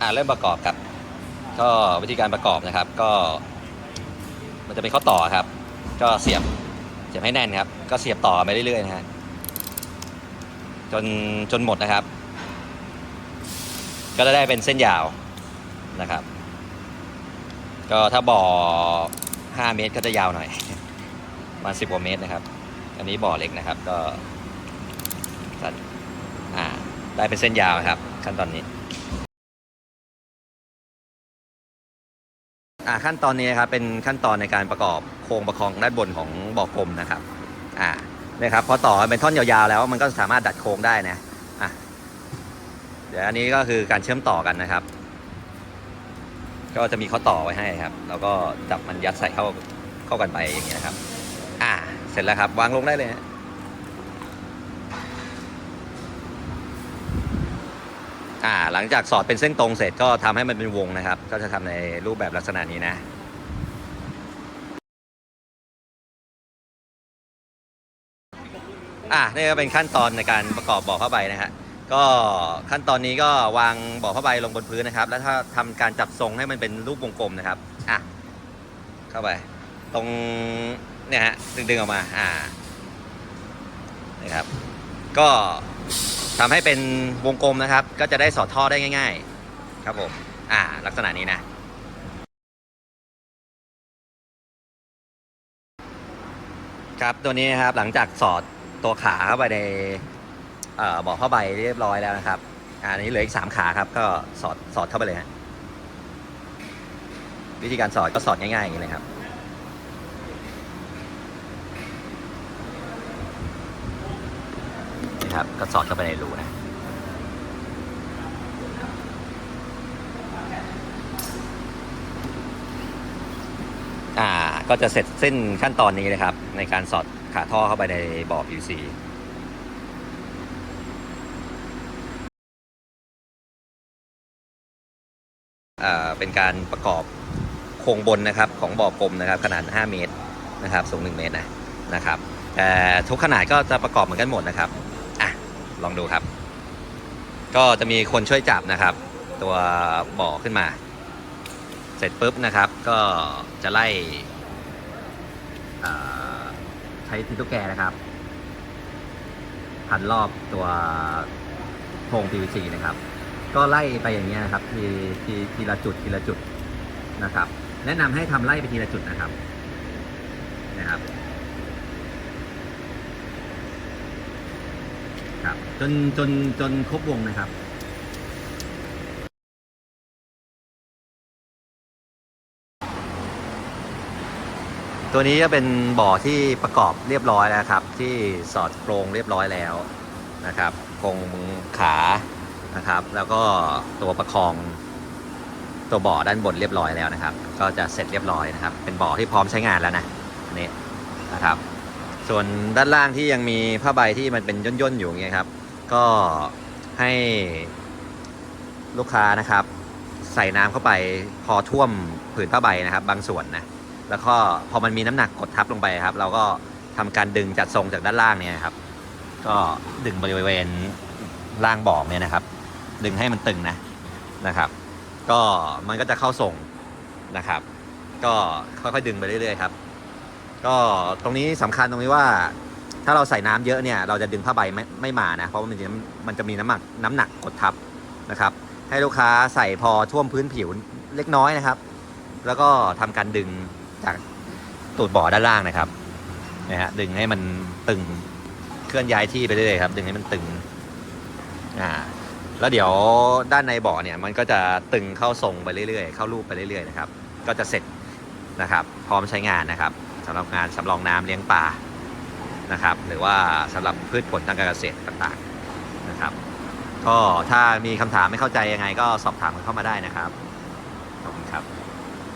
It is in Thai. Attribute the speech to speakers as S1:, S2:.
S1: อ่าเริ่มประกอบครับ ก็วิธีการประกอบนะครับ ก็ มันจะเป็นข้อต่อครับ ก็เสียบเสียบให้แน่นครับ ก็เสียบต่อไปเรื่อยๆนะฮะจนจนหมดนะครับ ก็จะได้เป็นเส้นยาวนะครับ ก็ถ้าบ่อ 5 เมตรก็จะยาวหน่อยประมาณ10กว่าเมตรนะครับ อันนี้บ่อเล็กนะครับ ก็อ่าได้เป็นเส้นยาวครับ ขั้นตอนนี้ อ่าขั้นตอนนี้นะครับเป็นขั้นตอนในการประกอบโครงประคองด้านบนของบ่อกลมนะครับอ่านะครับพอต่อเป็นท่อนยาวๆแล้วมันก็สามารถดัดโครงได้นะอะเดี๋ยวอันนี้ก็คือการเชื่อมต่อกันนะครับ ก็จะมีข้อต่อไว้ให้ครับ แล้วก็จับมันยัดใส่เข้าเข้ากันไปอย่างเงี้ยครับ อ่าเสร็จแล้วครับวางลงได้เลยฮะ อ่าหลังจากสอดเป็นเส้นตรงเสร็จก็ทำให้มันเป็นวงนะครับ ก็จะทำในรูปแบบลักษณะนี้นะอะนี่ก็เป็นขั้นตอนในการประกอบบ่อผ้าใบนะฮะก็ขั้นตอนนี้ก็วางบ่อผ้าใบลงบนพื้นนะครับ แล้วถ้าทำการจัดทรงให้มันเป็นรูปวงกลมนะครับอะเข้าไป ตรงเนี่ยฮะดึงดึงๆออกมาอ่านะครับ ก็ ทำให้เป็นวงกลมนะครับ ก็จะได้สอดท่อได้ง่าย ๆ ครับผม อ่า ลักษณะนี้นะ ครับตัวนี้นะครับหลังจากสอดตัวขาเข้าไปในเบ่อผ้าใบเรียบร้อยแล้วนะครับอะอันนี้เหลืออีกสามขาครับ ก็สอดสอดเข้าไปเลยฮะวิธีการสอดก็สอดง่ายๆอย่างนี้เลยครับ ครับ ก็สอดเข้าไปในรูนะอ่าก็จะเสร็จสิ้นขั้นตอนนี้เลยครับ ในการสอดขาท่อเข้าไปในบ่อ PVC อ่าเป็นการประกอบโครงบนนะครับของบ่อกลมนะครับ ขนาด 5 เมตรนะครับ สูง 1 เมตรนะนะครับแต่ทุกขนาดก็จะประกอบเหมือนกันหมดนะครับ ลองดูครับ ก็จะมีคนช่วยจับนะครับ ตัวบ่อขึ้นมา เสร็จปุ๊บนะครับ ก็จะไล่ใช้ทีตุ๊กแกนะครับ พันรอบตัวโครง PVC นะครับ ก็ไล่ไปอย่างเงี้นะครับ ทีทีทีละจุดทีละจุดนะครับ แนะนำให้ทำไล่ไปทีละจุดนะครับนะครับ ครับ จนจนจนครบวงนะครับตัวนี้ก็เป็นบ่อที่ประกอบเรียบร้อยแล้วครับ ที่สอดโครงเรียบร้อยแล้วนะครับโครงขานะครับ แล้วก็ตัวประคองตัวบ่อด้านบนเรียบร้อยแล้วนะครับ ก็จะเสร็จเรียบร้อยนะครับ เป็นบ่อที่พร้อมใช้งานแล้วนะนนี้นะครับ ส่วนด้านล่างที่ยังมีผ้าใบที่มันเป็นย่นๆอยู่อย่างเงี้ยครับ ก็ให้ลูกค้านะครับ ใส่น้ำเข้าไปพอท่วมผืนผ้าใบนะครับ บางส่วนนะแล้วก็พอมันมีน้ำหนักกดทับลงไปครับ เราก็ทำการดึงจัดทรงจากด้านล่างเนี่ยครับ ก็ดึงบริเวณล่างบอกเนี่ยนะครับ ดึงให้มันตึงนะนะครับ ก็มันก็จะเข้าทรงนะครับ ก็ค่อยๆดึงไปเรื่อยๆครับ ก็ตรงนี้สำคัญตรงนี้ว่า ถ้าเราใส่น้ำเยอะเนี่ยเราจะดึงผ้าใบไม่ไม่มานะเพราะว่ามันจะมันจะมีน้ำหนักน้ำหนักกดทับนะครับ ให้ลูกค้าใส่พอท่วมพื้นผิวเล็กน้อยนะครับ แล้วก็ทำการดึงจากตูดบ่อด้านล่างนะครับนะฮะดึงให้มันตึงเคลื่อนย้ายที่ไปเรื่อยๆครับ ดึงให้มันตึงอ่าแล้วเดี๋ยวด้านในบ่อเนี่ยมันก็จะตึงเข้าทรงไปเรื่อยๆ เข้ารูปไปเรื่อยๆนะครับ ก็จะเสร็จนะครับ พร้อมใช้งานนะครับ สำหรับงานสำรองน้ำเลี้ยงปลานะครับ หรือว่าสำหรับพืชผลทางการเกษตรต่างๆนะครับ ก็ถ้ามีคำถามไม่เข้าใจยังไงก็สอบถามกันเข้ามาได้นะครับขอบคุณครับ